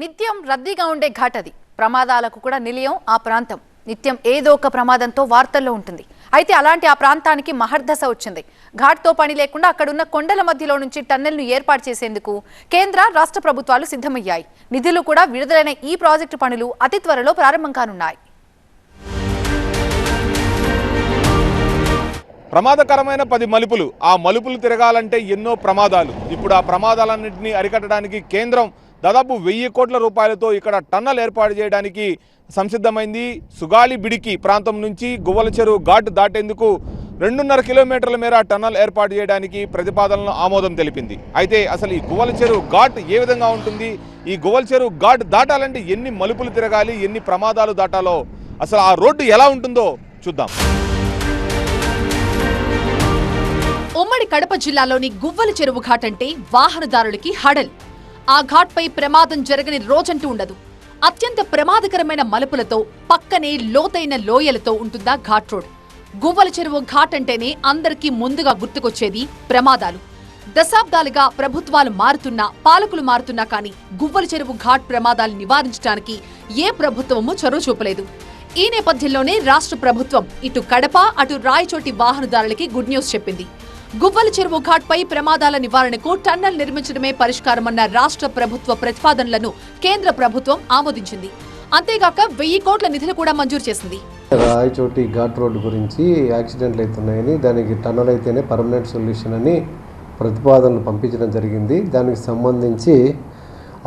నిత్యం రద్దీగా ఉండే ఘాట్ అది. ప్రమాదాలకు కూడా నిలయం ఆ ప్రాంతం. నిత్యం ఏదో ఒక ప్రమాదంతో వార్తల్లో ఉంటుంది. అయితే అలాంటి ఆ ప్రాంతానికి మహర్దశ వచ్చింది. ఘాట్తో పని లేకుండా అక్కడున్న కొండల మధ్యలో నుంచి టన్నెల్ను ఏర్పాటు చేసేందుకు కేంద్ర రాష్ట్ర ప్రభుత్వాలు సిద్ధమయ్యాయి. నిధులు కూడా విడుదలైన ఈ ప్రాజెక్టు పనులు అతి త్వరలో ప్రారంభం కానున్నాయి. ప్రమాదకరమైన పది మలుపులు. ఆ మలుపులు తిరగాలంటే ఎన్నో ప్రమాదాలు. ఇప్పుడు ఆ ప్రమాదాలన్నింటినీ అరికట్టడానికి కేంద్రం దాదాపు వెయ్యి కోట్ల రూపాయలతో ఇక్కడ టన్నల్ ఏర్పాటు చేయడానికి సంసిద్ధమైంది. సుగాలి బిడికి ప్రాంతం నుంచి గువ్వల చెరువు ఘాట్ దాటేందుకు రెండున్నర కిలోమీటర్ల మేర టన్నల్ ఏర్పాటు చేయడానికి ప్రతిపాదనలు ఆమోదం తెలిపింది. అయితే అసలు ఈ గువ్వల చెరువు ఘాట్ ఏ విధంగా ఉంటుంది? ఈ గువ్వల చెరువు ఘాట్ దాటాలంటే ఎన్ని మలుపులు తిరగాలి? ఎన్ని ప్రమాదాలు దాటాలో? అసలు ఆ రోడ్డు ఎలా ఉంటుందో చూద్దాం. ఉమ్మడి కడప జిల్లాలోని గువ్వల చెరువు ఘాట్ అంటే వాహనదారులకి హడల్. ఆ ఘాట్పై ప్రమాదం జరగని రోజంటూ ఉండదు. అత్యంత ప్రమాదకరమైన మలుపులతో పక్కనే లోతైన లోయలతో ఉంటుందా ఘాట్ రోడ్. గువ్వల చెరువు ఘాట్ అంటేనే అందరికీ ముందుగా గుర్తుకొచ్చేది ప్రమాదాలు. దశాబ్దాలుగా ప్రభుత్వాలు మారుతున్నా పాలకులు మారుతున్నా కానీ గువ్వల చెరువు ఘాట్ ప్రమాదాలు నివారించడానికి ఏ ప్రభుత్వమూ చొరవ చూపలేదు. ఈ నేపథ్యంలోనే రాష్ట్ర ప్రభుత్వం ఇటు కడప అటు రాయచోటి వాహనదారులకి గుడ్ న్యూస్ చెప్పింది. గువ్వల చెరువు ఘాట్పై ప్రమాదాల నివారణకు టన్నల్ నిర్మించడమే పరిష్కారమన్న రాష్ట్ర ప్రభుత్వ ప్రతిపాదనలను కేంద్ర ప్రభుత్వం ఆమోదించింది. అంతేగాక వెయ్యి కోట్ల నిధులు కూడా మంజూరు చేసింది. రాయచోటి ఘాట్ రోడ్డు గురించి యాక్సిడెంట్లు అవుతున్నాయని దానికి టన్నల్ అయితేనే పర్మనెంట్ సొల్యూషన్ అని ప్రతిపాదనలు పంపించడం జరిగింది. దానికి సంబంధించి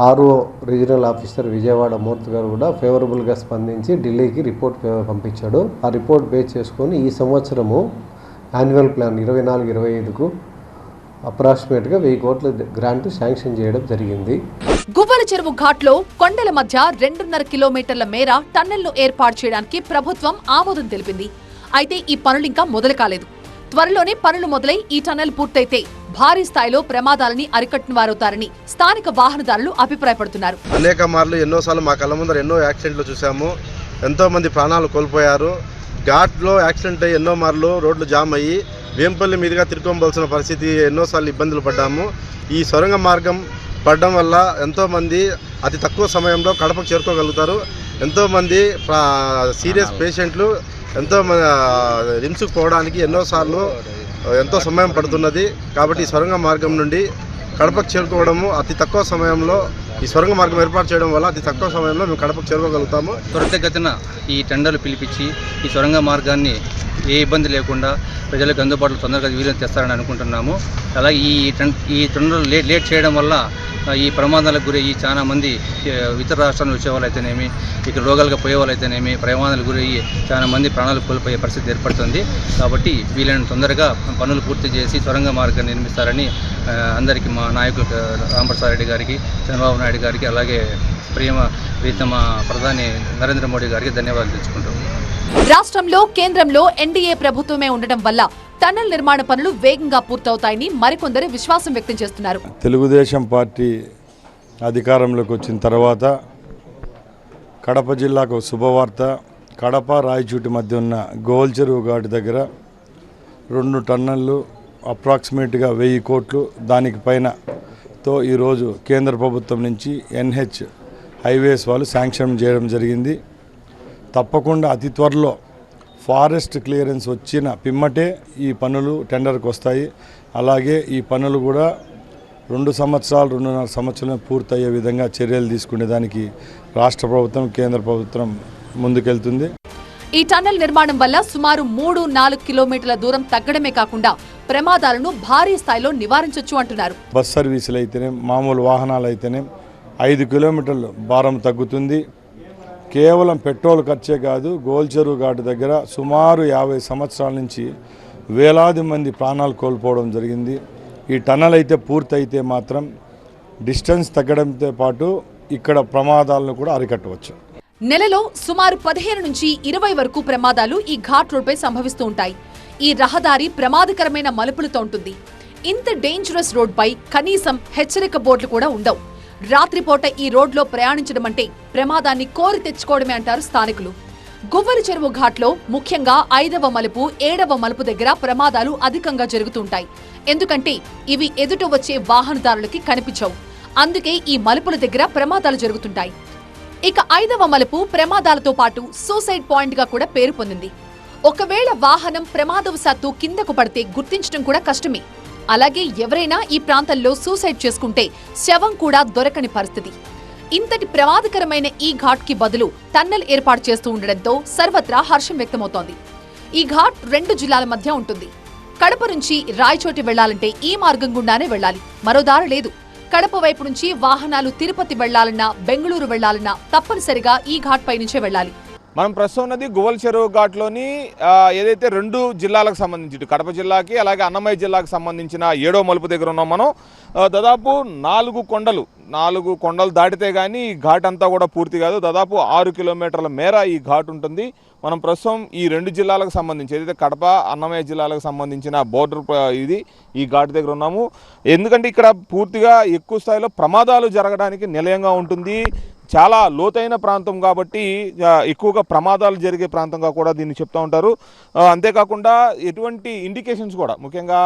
RO regional officer Vijayawada Murthy garu కూడా ఫేవరబుల్గా స్పందించి ఢిల్లీకి రిపోర్ట్ పంపించాడు. ఆ రిపోర్ట్ బేస్ చేసుకొని ఈ సంవత్సరము యాన్యువల్ ప్లాన్ ఇరవై నాలుగు ఇరవై ఐదుకు అప్రాక్సిమేట్గా వెయ్యి కోట్ల గ్రాంట్ శాంక్షన్ చేయడం జరిగింది. గువ్వల చెరువు ఘాట్లో కొండల మధ్య రెండున్నర కిలోమీటర్ల మేర టన్నెల్ను ఏర్పాటు చేయడానికి ప్రభుత్వం ఆమోదం తెలిపింది. అయితే ఈ పనులు ఇంకా మొదలు కాలేదు. త్వరలోనే పనులు మొదలై ఈ టన్నెల్ పూర్తయితే భారీ స్థాయిలో ప్రమాదాలని అరికట్టిన వారవుతారని స్థానిక వాహనదారులు అభిప్రాయపడుతున్నారు. అనేక మార్లు ఎన్నోసార్లు మా కళ్ళ ముందర ఎన్నో యాక్సిడెంట్లు చూసాము ఎంతోమంది ప్రాణాలు కోల్పోయారు. ఘాట్లో యాక్సిడెంట్ అయ్యి ఎన్నో మార్లు రోడ్లు జామ్ అయ్యి వేంపల్లి మీదుగా తిరుక్కోవలసిన పరిస్థితి ఎన్నోసార్లు ఇబ్బందులు పడ్డాము. ఈ సొరంగ మార్గం పడడం వల్ల ఎంతోమంది అతి తక్కువ సమయంలో కడపకు చేరుకోగలుగుతారు. ఎంతోమంది సీరియస్ పేషెంట్లు ఎంతో రిమ్స్కు పోవడానికి ఎన్నోసార్లు ఎంతో సమయం పడుతున్నది. కాబట్టి ఈ సొరంగ మార్గం నుండి కడపకు చేరుకోవడము అతి తక్కువ సమయంలో ఈ సొరంగ మార్గం ఏర్పాటు చేయడం వల్ల అతి తక్కువ సమయంలో మేము కడపకు చేరుకోగలుగుతాము. త్వరితగతిన ఈ టెండర్లు పిలిపించి ఈ సొరంగ మార్గాన్ని ఏ ఇబ్బంది లేకుండా ప్రజలకు అందుబాటులో తొందరగా వీలు తెస్తారని అనుకుంటున్నాము. అలాగే ఈ ఈ టెండర్లు లేట్ లేట్ చేయడం వల్ల ఈ ప్రమాదాలకు గురయ్యి చాలా మంది ఇతర రాష్ట్రాల నుంచి వచ్చే వాళ్ళైతేనేమి ఇక్కడ రోగాలుగా పోయే వాళ్ళైతేనేమి ప్రమాదాలకు గురయ్యి చాలా మంది ప్రాణాలు కోల్పోయే పరిస్థితి ఏర్పడుతుంది. కాబట్టి వీళ్ళని తొందరగా పనులు పూర్తి చేసి సొరంగ మార్గాన్ని నిర్మిస్తారని అందరికీ మా నాయకులు రాంప్రసాద్ రెడ్డి గారికి చంద్రబాబు నాయుడు గారికి అలాగే ప్రియమ ప్రీతమ ప్రధాని నరేంద్ర మోడీ గారికి ధన్యవాదాలు తెచ్చుకుంటున్నాను రాష్ట్రంలో కేంద్రంలో ఎన్డీఏ ప్రభుత్వమే ఉండడం వల్ల టన్నెల్ నిర్మాణ పనులు వేగంగా పూర్తవుతాయని మరికొందరు విశ్వాసం వ్యక్తం చేస్తున్నారు. తెలుగుదేశం పార్టీ అధికారంలోకి వచ్చిన తర్వాత కడప జిల్లాకు శుభవార్త. కడప రాయచూటి మధ్య ఉన్న గోల్ చెరువు ఘాటు దగ్గర రెండు టన్నులు అప్రాక్సిమేట్గా వెయ్యి కోట్లు దానికి పైన తో ఈరోజు కేంద్ర ప్రభుత్వం నుంచి ఎన్హెచ్ హైవేస్ వాళ్ళు శాంక్షన్ చేయడం జరిగింది. తప్పకుండా అతి త్వరలో ఫారెస్ట్ క్లియరెన్స్ వచ్చిన పిమ్మటే ఈ పనులు టెండర్కి వస్తాయి. అలాగే ఈ పనులు కూడా రెండు సంవత్సరాలు రెండున్నర సంవత్సరాలు పూర్తయ్యే విధంగా చర్యలు తీసుకునే దానికి రాష్ట్ర ప్రభుత్వం కేంద్ర ప్రభుత్వం ముందుకెళ్తుంది. ఈ టన్నెల్ నిర్మాణం వల్ల సుమారు మూడు నాలుగు కిలోమీటర్ల దూరం తగ్గడమే కాకుండా ప్రమాదాలను భారీ స్థాయిలో నివారించొచ్చు అంటున్నారు. బస్ సర్వీసులు అయితేనే మామూలు వాహనాలు అయితేనే ఐదు కిలోమీటర్లు భారం తగ్గుతుంది. కేవలం పెట్రోల్ ఖర్చే కాదు గోల్చెరువు ఘాటు దగ్గర సుమారు యాభై సంవత్సరాల నుంచి వేలాది మంది ప్రాణాలు కోల్పోవడం జరిగింది. ఈ టన్నల్ అయితే పూర్తయితే మాత్రం డిస్టెన్స్ తగ్గడంతో పాటు ఇక్కడ ప్రమాదాలను కూడా అరికట్టవచ్చు. నెలలో సుమారు పదిహేను నుంచి ఇరవై వరకు ప్రమాదాలు ఈ ఘాట్ రోడ్పై సంభవిస్తూ ఉంటాయి. ఈ రహదారి ప్రమాదకరమైన మలుపులతో ఉంటుంది. ఇంత డేంజరస్ రోడ్పై కనీసం హెచ్చరిక బోర్డులు కూడా ఉండవు. రాత్రిపూట ఈ రోడ్లో ప్రయాణించడం అంటే ప్రమాదాన్ని కోరి తెచ్చుకోవడమే అంటారు స్థానికులు. గువ్వరి చెరువు ఘాట్లో ముఖ్యంగా ఐదవ మలుపు ఏడవ మలుపు దగ్గర ప్రమాదాలు అధికంగా జరుగుతుంటాయి. ఎందుకంటే ఇవి ఎదుట వచ్చే వాహనదారులకి కనిపించవు. అందుకే ఈ మలుపుల దగ్గర ప్రమాదాలు జరుగుతుంటాయి. ఇక ఐదవ మలుపు ప్రమాదాలతో పాటు సూసైడ్ పాయింట్గా కూడా పేరు పొందింది. ఒకవేళ వాహనం ప్రమాదవశాత్తు కిందకు పడితే గుర్తించడం కూడా కష్టమే. అలాగే ఎవరైనా ఈ ప్రాంతంలో సూసైడ్ చేసుకుంటే శవం కూడా దొరకని పరిస్థితి. ఇంతటి ప్రమాదకరమైన ఈ ఘాట్కి బదులు టన్నెల్ ఏర్పాటు చేస్తూ ఉండడంతో సర్వత్రా హర్షం వ్యక్తమవుతోంది. ఈ ఘాట్ రెండు జిల్లాల మధ్య ఉంటుంది. కడప నుంచి రాయచోటి వెళ్ళాలంటే ఈ మార్గం గుండానే వెళ్ళాలి. మరో దారి లేదు. కడప వైపు నుంచి వాహనాలు తిరుపతి వెళ్ళాలన్నా బెంగళూరు వెళ్ళాలన్నా తప్పనిసరిగా ఈ ఘాట్ పై నుంచే వెళ్ళాలి. మనం ప్రస్తుతం ఉన్నది గువల్ చెరువు ఘాట్లోని ఏదైతే రెండు జిల్లాలకు సంబంధించి కడప జిల్లాకి అలాగే అన్నమయ్య జిల్లాకు సంబంధించిన ఏడో మలుపు దగ్గర ఉన్నాం మనం. దాదాపు నాలుగు కొండలు నాలుగు కొండలు దాటితే కానీ ఈ ఘాట్ అంతా కూడా పూర్తి కాదు. దాదాపు ఆరు కిలోమీటర్ల మేర ఈ ఘాట్ ఉంటుంది. మనం ప్రస్తుతం ఈ రెండు జిల్లాలకు సంబంధించి ఏదైతే కడప అన్నమయ్య జిల్లాలకు సంబంధించిన బోర్డర్ ఇది ఈ ఘాట్ దగ్గర ఉన్నాము. ఎందుకంటే ఇక్కడ పూర్తిగా ఎక్కువ స్థాయిలో ప్రమాదాలు జరగడానికి నిలయంగా ఉంటుంది. చాలా లోతైన ప్రాంతం కాబట్టి ఎక్కువగా ప్రమాదాలు జరిగే ప్రాంతంగా కూడా దీన్ని చెప్తూ ఉంటారు. అంతేకాకుండా ఎటువంటి ఇండికేషన్స్ కూడా ముఖ్యంగా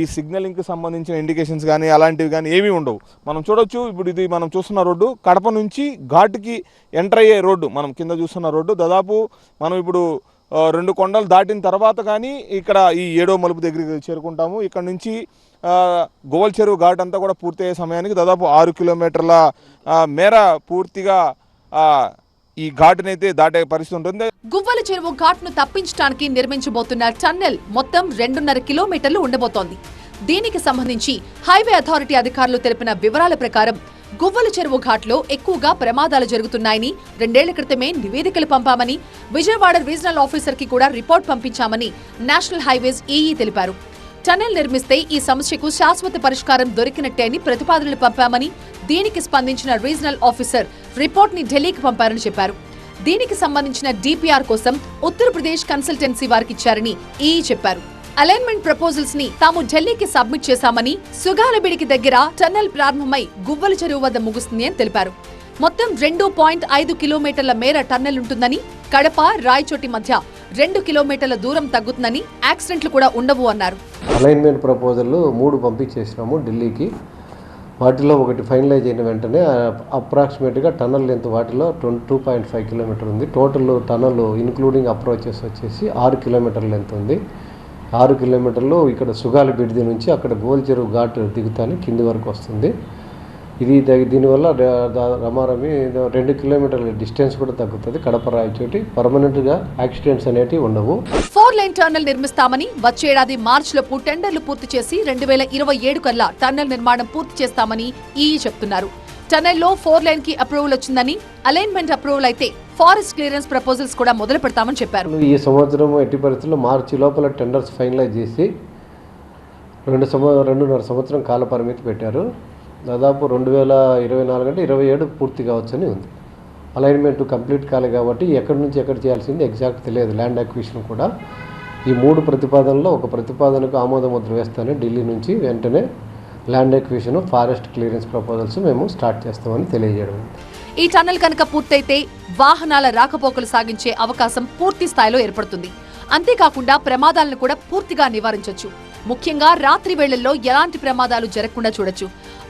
ఈ సిగ్నలింగ్కి సంబంధించిన ఇండికేషన్స్ కానీ అలాంటివి కానీ ఏమీ ఉండవు. మనం చూడొచ్చు ఇప్పుడు ఇది మనం చూస్తున్న రోడ్డు కడప నుంచి ఘాటుకి ఎంటర్ అయ్యే రోడ్డు మనం కింద చూస్తున్న రోడ్డు దాదాపు మనం ఇప్పుడు రెండు కొండలు దాటిన తర్వాత కానీ ఇక్కడ ఈ ఏడో మలుపు దగ్గరికి చేరుకుంటాము. ఇక్కడ నుంచి గోవల్ చెరువు ఘాట్ అంతా కూడా పూర్తయ్యే సమయానికి దాదాపు ఆరు కిలోమీటర్ల మేర పూర్తిగా ఈ ఘాటునైతే దాటే పరిస్థితి ఉంటుంది. గువ్వల చెరువు ఘాట్ను తప్పించడానికి నిర్మించబోతున్న టన్నెల్ మొత్తం రెండున్నర కిలోమీటర్లు ఉండబోతోంది. దీనికి సంబంధించి హైవే అథారిటీ అధికారులు తెలిపిన వివరాల ప్రకారం గువ్వల చెరువు ఘాట్లో ఎక్కువగా ప్రమాదాలు జరుగుతున్నాయని రెండేళ్ళ క్రితమే నివేదికలు పంపామని విజయవాడ రీజనల్ ఆఫీసర్కి కూడా రిపోర్ట్ పంపించామని నేషనల్ హైవేస్ ఈఈ తెలిపారు. టనెల్ నిర్మిస్తే ఈ సమస్యకు శాశ్వత పరిష్కారం దొరికినట్టే అని ప్రతిపాదనలు పంపామని దీనికి స్పందించిన రీజనల్ ఆఫీసర్ రిపోర్ట్ని ఢిల్లీకి పంపారని చెప్పారు. దీనికి సంబంధించిన డిపిఆర్ కోసం ఉత్తరప్రదేశ్ కన్సల్టెన్సీ వారికి ఇచ్చారని ఈఈ చెప్పారు. అలైన్మెంట్ ప్రపోజల్స్ని తాము ఢిల్లీకి సబ్మిట్ చేశామని సుగాలబిడికి దగ్గర టన్నెల్ ప్రారంభమై గువ్వల చెరువు వద్ద ముగుస్తుంది అని తెలిపారు. మొత్తం రెండు పాయింట్ ఐదు కిలోమీటర్ల మేర టన్నెల్ ఉంటుందని కడప రాయచోటి మధ్య రెండు కిలోమీటర్ల దూరం తగ్గుతుందని యాక్సిడెంట్లు కూడా ఉండవు అన్నారు. అలైన్మెంట్ ప్రపోజల్ మూడు పంపించేసినాము ఢిల్లీకి. వాటిలో ఒకటి ఫైనలైజ్ అయిన వెంటనే అప్రాక్సిమేట్గా టన్నల్ లెంత్ వాటిలో twenty two point five kilometre ఉంది. టోటల్ టన్నల్ ఇన్క్లూడింగ్ అప్రోచెస్ వచ్చేసి ఆరు కిలోమీటర్ లెంత్ ఉంది. ఆరు కిలోమీటర్లు ఇక్కడ సుగాలి బిడిది నుంచి అక్కడ గోల్చెరువు ఘాట్ దిగుతాను కింది వరకు వస్తుంది. ఇది ద- దీనివల్ల రమారమి రెండు కిలోమీటర్ల డిస్టెన్స్ కూడా తగ్గుతుంది. కడప రాయచోటి పర్మనెంట్గా యాక్సిడెంట్స్ అనేటివి ఉండవు. ఫోర్ లైన్ టన్నెల్ నిర్మిస్తామని వచ్చేడాది మార్చిలోపు టెండర్లు పూర్తి చేసి రెండు వేల ఇరవై ఏడు కల్లా టన్నెల్ నిర్మాణం పూర్తి చేస్తామని ఈ చెప్తున్నారు. టనెల్లో ఫోర్ లైన్కి అప్రూవల్ వచ్చిందని అలైన్మెంట్ అప్రూవల్ అయితే ఫారెస్ట్ క్లియరెన్స్ ప్రపోజల్స్ కూడా మొదలు పెడతామని చెప్పారు. ఈ సంవత్సరం ఎట్టి పరిస్థితుల్లో మార్చి లోపల టెండర్స్ ఫైనలైజ్ చేసి రెండు సంవ రెండున్నర సంవత్సరం కాల పరిమితి పెట్టారు. దాదాపు రెండు వేల ఇరవై నాలుగు అంటే ఇరవై ఏడు పూర్తి కావచ్చని ఉంది. అలైన్మెంట్ కంప్లీట్ కాలే కాబట్టి ఎక్కడి నుంచి ఎక్కడ చేయాల్సింది ఎగ్జాక్ట్ తెలియదు ల్యాండ్ అక్విజిషన్ కూడా. ఈ మూడు ప్రతిపాదనలో ఒక ప్రతిపాదనకు ఆమోద ముద్ర వేస్తానని ఢిల్లీ నుంచి వెంటనే land acquisition forest clearance proposals మేము స్టార్ట్ చేస్తామని తెలియజేయడం. ఈ టన్నెల్ కనుక పూర్తయితే వాహనాల రాకపోకలు సాగించే అవకాశం పూర్తి స్థాయిలో ఏర్పడుతుంది. అంతేకాకుండా ప్రమాదాలను కూడా పూర్తిగా నివారించొచ్చు. ముఖ్యంగా రాత్రి వేళల్లో ఎలాంటి ప్రమాదాలు జరగకుండా చూడొచ్చు.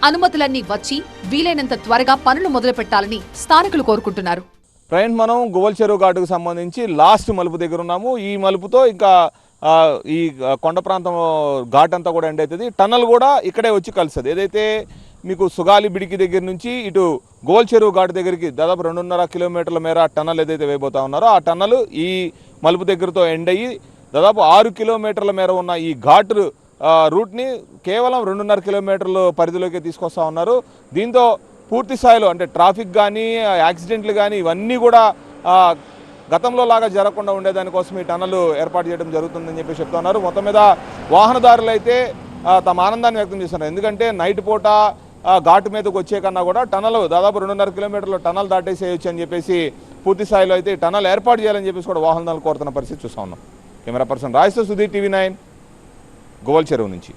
అనుమతులన్నీ వచ్చి వీలైనంత త్వరగా పనులు మొదలు పెట్టాలని స్థానికులు కోరుకుంటున్నారు. ఫ్రెండ్స్ మనం గోవల్ చెరువు ఘాటుకు సంబంధించి లాస్ట్ మలుపు దగ్గర ఉన్నాము. ఈ మలుపుతో ఇంకా ఈ కొండ ప్రాంతం ఘాట్ అంతా కూడా ఎండ్ అవుతుంది. టన్నల్ కూడా ఇక్కడే వచ్చి కలుస్తుంది. ఏదైతే మీకు సుగాలి బిడికి దగ్గర నుంచి ఇటు గోల్ చెరువు ఘాట్ దగ్గరికి దాదాపు రెండున్నర కిలోమీటర్ల మేర టన్నల్ ఏదైతే వేయబోతా ఉన్నారో ఆ టన్నల్ ఈ మలుపు దగ్గరతో ఎండ్ అయ్యి దాదాపు ఆరు కిలోమీటర్ల మేర ఉన్న ఈ ఘాట్ రూట్ని కేవలం రెండున్నర కిలోమీటర్ల పరిధిలోకి తీసుకొస్తా ఉన్నారు. దీంతో పూర్తి స్థాయిలో అంటే ట్రాఫిక్ కానీ యాక్సిడెంట్లు కానీ ఇవన్నీ కూడా గతంలో లాగా జరగకుండా ఉండేదానికోసం ఈ టన్నల్ ఏర్పాటు చేయడం జరుగుతుందని చెప్పి చెప్తున్నారు మొత్తం మీద వాహనదారులు అయితే తమ ఆనందాన్ని వ్యక్తం చేస్తున్నారు. ఎందుకంటే నైట్ పూట ఘాటు మీదకి వచ్చే కన్నా కూడా టనల్ దాదాపు రెండున్నర కిలోమీటర్లు టనల్ దాటేసేయచ్చు అని చెప్పేసి పూర్తి స్థాయిలో అయితే టనల్ ఏర్పాటు చేయాలని చెప్పేసి కూడా వాహనదారులు కోరుతున్న పరిస్థితి చూస్తా ఉన్నాం. Camera person Rajeshwara Sudheer TV nine గోవల్ చెరువు నుంచి.